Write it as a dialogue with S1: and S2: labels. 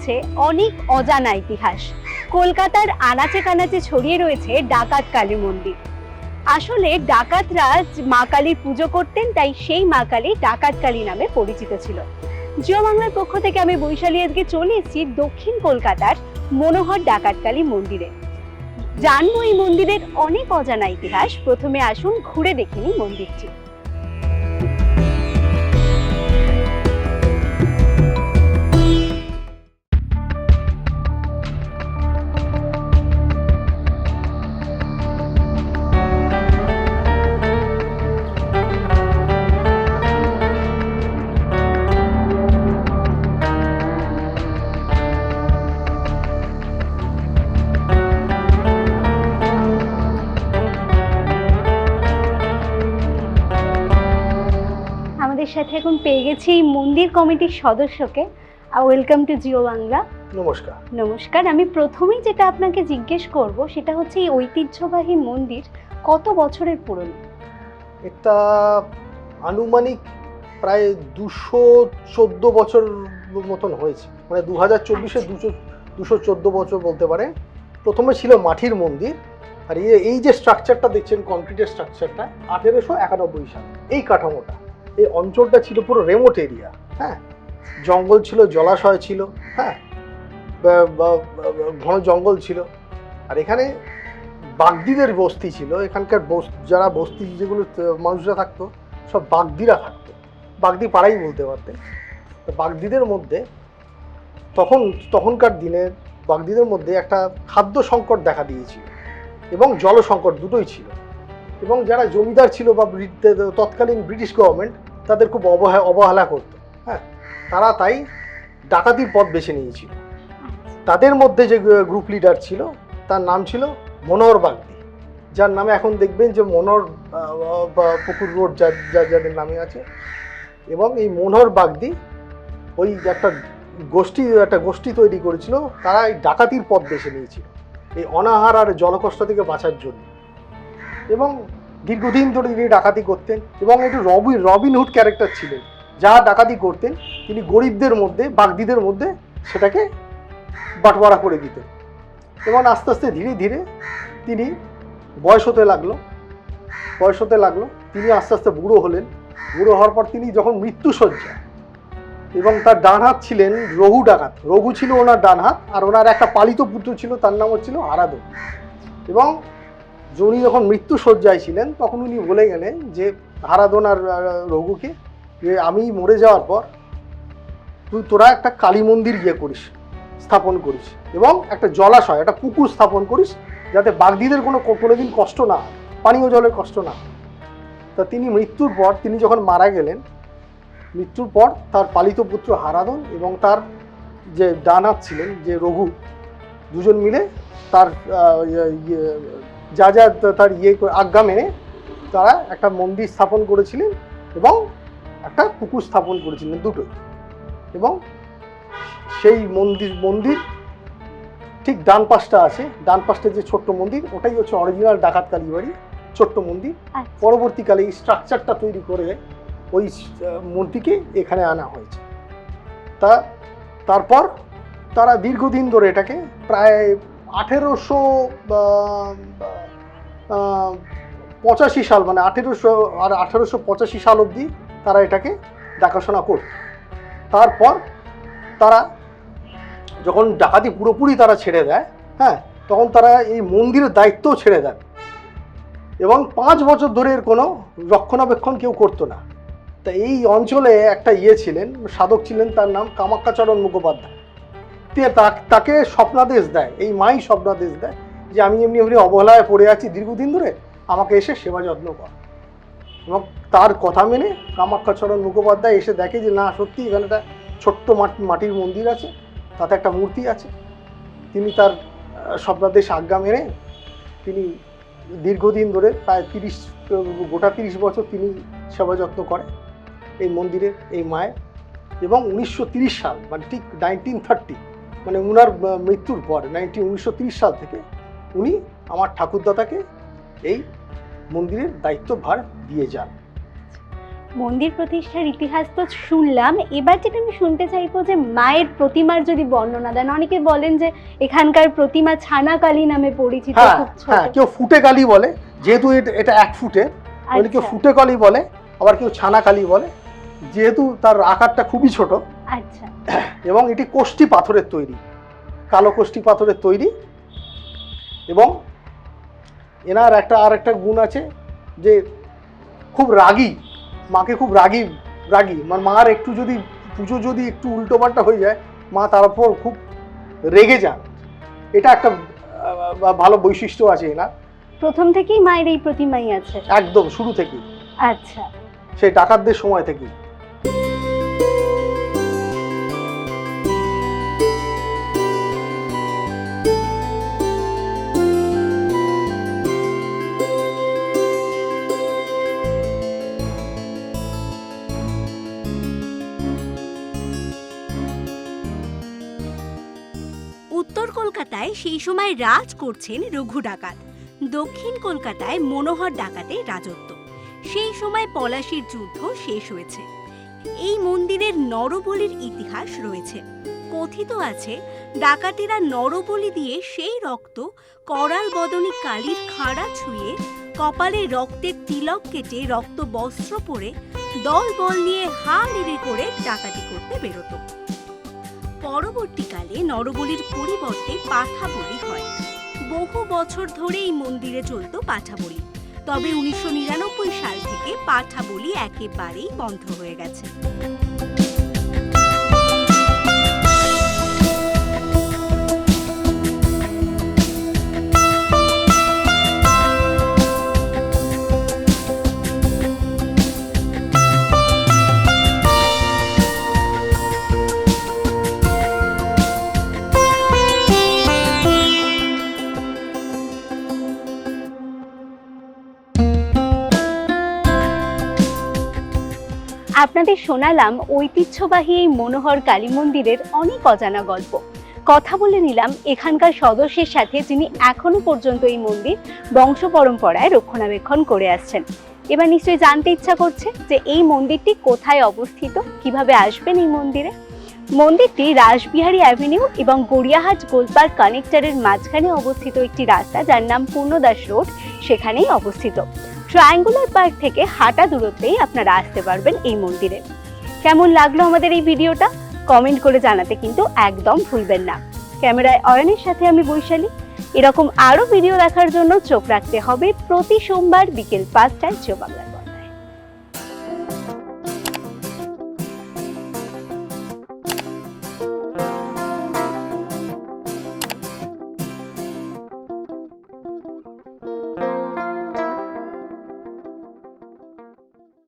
S1: রয়েছে অনেক অজানা ইতিহাস। কলকাতার আনাচে কানাচে ছড়িয়ে রয়েছে ডাকাত কালী মন্দির। আসলে ডাকাতরা মা কালীর পুজো করতেন, তাই সেই মা কালী ডাকাত কালী নামে পরিচিত ছিল। জিও বাংলার পক্ষ থেকে আমি বৈশালী আজকে চলে এসেছি দক্ষিণ কলকাতার মনোহর ডাকাত কালী মন্দিরে। জানব এই মন্দিরের অনেক অজানা ইতিহাস। প্রথমে আসুন, ঘুরে দেখে নিই মন্দিরটি। এখন পেয়ে গেছি এই মন্দির কমিটির সদস্যকে। ওয়েলকাম টু জিও বাংলা
S2: নমস্কার।
S1: নমস্কার। আমি প্রথমেই যেটা আপনাকে জিজ্ঞেস করব সেটা হচ্ছে এই ঐতিহ্যবাহী মন্দির কত বছরের পুরনো?
S2: এটা আনুমানিক প্রায় দুশো চোদ্দ বছর মতন হয়েছে। মানে দু হাজার চব্বিশে দুশো দুশো চোদ্দ বছর বলতে পারে। প্রথমে ছিল মাটির মন্দির। আর এই এই যে স্ট্রাকচারটা দেখছেন কংক্রিটের স্ট্রাকচারটা আঠেরোশো একানব্বই সাল। এই কাঠামোটা। এই অঞ্চলটা ছিল পুরো রেমোট এরিয়া হ্যাঁ? জঙ্গল ছিল, জলাশয় ছিল হ্যাঁ? ঘন জঙ্গল ছিল। আর এখানে বাগদিদের বস্তি ছিল, এখানকার যারা বস্তি, যেগুলো মানুষরা থাকতো, সব বাগদিরা থাকতো। বাগদি পাড়াই বলতে পারতেন। তো বাগদিদের মধ্যে তখন, তখনকার দিনে বাগদিদের মধ্যে একটা খাদ্য সংকট দেখা দিয়েছিল এবং জল সংকট দুটোই ছিল। এবং যারা জমিদার ছিল বা তৎকালীন ব্রিটিশ গভর্নমেন্ট তাদের খুব অবহেলা অবহেলা করতো। হ্যাঁ তারা তাই ডাকাতির পথ বেছে নিয়েছিল। তাদের মধ্যে যে গ্রুপ লিডার ছিল, তার নাম ছিল মনোহর বাগদি। যার নামে এখন দেখবেন যে মনোহর পুকুর রোড যা- যাদের নামে আছে। এবং এই মনোহর বাগদি ওই একটা গোষ্ঠী একটা গোষ্ঠী তৈরি করেছিল, তারা এই ডাকাতির পথ বেছে নিয়েছিল। এই অনাহার আর জলকষ্ট থেকে বাঁচার জন্য। এবং দীর্ঘদিন ধরে তিনি ডাকাতি করতেন এবং একটু রবিন রবিনহুড ক্যারেক্টার ছিলেন। যা ডাকাতি করতেন, তিনি গরিবদের মধ্যে, বাগদিদের মধ্যে সেটাকে বাটবারা করে দিতেন। এবং আস্তে আস্তে ধীরে ধীরে তিনি বয়স হতে লাগল, বয়স হতে লাগল, তিনি আস্তে আস্তে বুড়ো হলেন। বুড়ো হওয়ার পর তিনি যখন মৃত্যুসজ্জা এবং তার ডান হাত ছিলেন রঘু ডাকাত। রঘু ছিল ওনার ডান হাত আর ওনার একটা পালিত পুত্র ছিল, তার নাম হচ্ছিল হারাদো এবং উনি যখন মৃত্যু শয্যায় ছিলেন তখন উনি বলে গেলেন যে হারাদন আর রঘুকে যে আমি মরে যাওয়ার পর তুই তোরা একটা কালী মন্দির ইয়ে করিস স্থাপন করিস এবং একটা জলাশয় একটা পুকুর স্থাপন করিস যাতে বাগদিদের কোনো কোনোদিন কষ্ট না পানীয় জলের কষ্ট না তা তিনি মৃত্যুর পর তিনি যখন মারা গেলেন মৃত্যুর পর তার পালিত পুত্র হারাদন এবং তার যে ডানাত ছিলেন যে রঘু দুজন মিলে তার ইয়ে- ইয়ে, যা যা তার ইয়ে করে- আজ্ঞা মেনে তারা একটা মন্দির স্থাপন করেছিলেন এবং একটা পুকুর স্থাপন করেছিলেন দুটোই এবং সেই মন্দির মন্দির ঠিক ডান পাশটা আছে ডান পাশটা যে ছোট্ট মন্দির ওটাই হচ্ছে অরিজিনাল ডাকাত কালীবাড়ি ছোট্ট মন্দির।
S1: আচ্ছা।
S2: পরবর্তীকালে এই স্ট্রাকচারটা তৈরি করে ওই মূর্তিকে এখানে আনা হয়েছে। তা তারপর তারা দীর্ঘদিন ধরে এটাকে প্রায় আঠেরোশো পঁচাশি সাল মানে আঠেরোশো আর আঠেরোশো পঁচাশি সাল অবধি তারা এটাকে দেখাশোনা করত। তারপর তারা যখন ডাকাতি পুরোপুরি তারা ছেড়ে দেয় হ্যাঁ তখন তারা এই মন্দিরের দায়িত্বও ছেড়ে দেন এবং পাঁচ বছর ধরে এর কোনো রক্ষণাবেক্ষণ কেউ করতো না। তা এই অঞ্চলে একটা ইয়ে ছিলেন, সাধক ছিলেন তার নাম কামাক্কাচরণ মুখোপাধ্যায়। তাকে স্বপ্নাদেশ দেয়, এই মাই স্বপ্নাদেশ দেয়। যে আমি এমনি এমনি অবহেলায় পড়ে আছি দীর্ঘদিন ধরে, আমাকে এসে সেবা যত্ন কর। এবং তার কথা মেনে কামাক্ষাচরণ মুখোপাধ্যায় এসে দেখে যে, না সত্যি এখানে একটা ছোট্ট মাটি মাটির মন্দির আছে, তাতে একটা মূর্তি আছে। তিনি তার স্বপ্নাদেশ আজ্ঞা মেনে তিনি দীর্ঘদিন ধরে প্রায় তিরিশ, গোটা তিরিশ বছর তিনি সেবা যত্ন করে এই মন্দিরের, এই মায়ের। এবং উনিশশো সাল মানে ঠিক নাইনটিন থার্টি মানে উনার মৃত্যুর পর নাইনটিন উনিশশো সাল থেকে উনি আমার ঠাকুরদাতাকে এই মন্দিরের দায়িত্বভার দিয়ে যান।
S1: মন্দির প্রতিষ্ঠার ইতিহাস তো শুনলাম। এবার যেটা আমি শুনতে চাইব যে মায়ের প্রতিমার যদি বর্ণনা দেন অনেকে বলেন যে এখানকার প্রতিমা ছানাকালী নামে পরিচিত
S2: হ্যাঁ হ্যাঁ কেউ ফুটে কালি বলে যেহেতু এটা- এক ফুটে বলে কেউ
S1: আচ্ছা,
S2: ফুটে কালি বলে আবার কেউ ছানা কালি বলে যেহেতু তার আকারটা খুবই ছোট।
S1: আচ্ছা।
S2: এবং এটি কোষ্টি পাথরের তৈরি কালো কোষ্টি পাথরের তৈরি এবং এনার একটা আর একটা গুণ আছে যে খুব রাগী মাকে খুব রাগী রাগী। মানে মার একটু যদি পুজো যদি একটু উল্টোপাল্টা হয়ে যায় মা তার উপর খুব রেগে যান। এটা একটা ভালো বৈশিষ্ট্য আছে এনার।
S1: প্রথম থেকেই মায়ের এই প্রতিমাই আছে?
S2: একদম শুরু থেকেই।
S1: আচ্ছা।
S2: সেই ডাকাতদের সময় থেকেই।
S1: উত্তর কলকাতায় সেই সময় রাজ করছেন রঘু ডাকাত। দক্ষিণ কলকাতায় মনোহর ডাকাতে রাজত্ব। সেই সময় পলাশির যুদ্ধ শেষ হয়েছে। এই মন্দিরের নরবলির ইতিহাস রয়েছে। কথিত আছে, ডাকাতেরা নরবলি দিয়ে সেই রক্ত করাল বদনী কালীর খাড়া ছুঁয়ে কপালে রক্তের তিলক কেটে রক্ত বস্ত্র পরে দল বল নিয়ে হাড়িড়ি করে ডাকাতি করতে বেরোতো। পরবর্তীকালে নরবলির পরিবর্তে পাঠা বলি হয়। বহু বছর ধরে এই মন্দিরে চলত পাঠা বলি তবে উনিশশো নিরানব্বই সাল থেকে পাঠা বলি একেবারেই বন্ধ হয়ে গেছে। আপনাদের শোনালাম ঐতিহ্যবাহী এই মনোহর কালী মন্দিরের অনেক অজানা গল্প। কথা বলে নিলাম এখানকার সদস্যের সাথে যিনি এখনও পর্যন্ত এই মন্দির বংশ পরম্পরায় রক্ষণাবেক্ষণ করে আসছেন। এবার নিশ্চয়ই জানতে ইচ্ছা করছে যে এই মন্দিরটি কোথায় অবস্থিত, কীভাবে আসবেন এই মন্দিরে? মন্দিরটি রাসবিহারী অ্যাভিনিউ এবং গড়িয়াহাট গোলপার্ক কানেক্টরের মাঝখানে অবস্থিত একটি রাস্তা যার নাম পূর্ণদাস রোড সেখানেই অবস্থিত। ট্রায়াঙ্গুলার পার্ক থেকে হাঁটা দূরত্বেই আপনারা আসতে পারবেন এই মন্দিরে। কেমন লাগল আমাদের এই ভিডিওটা? কমেন্ট করে জানাতে কিন্তু একদম ভুলবেন না। ক্যামেরায় অয়নের সাথে আমি বৈশালী। এরকম আরও ভিডিও দেখার জন্য চোখ রাখতে হবে প্রতি সোমবার বিকেল পাঁচটায় জিও বাংলায়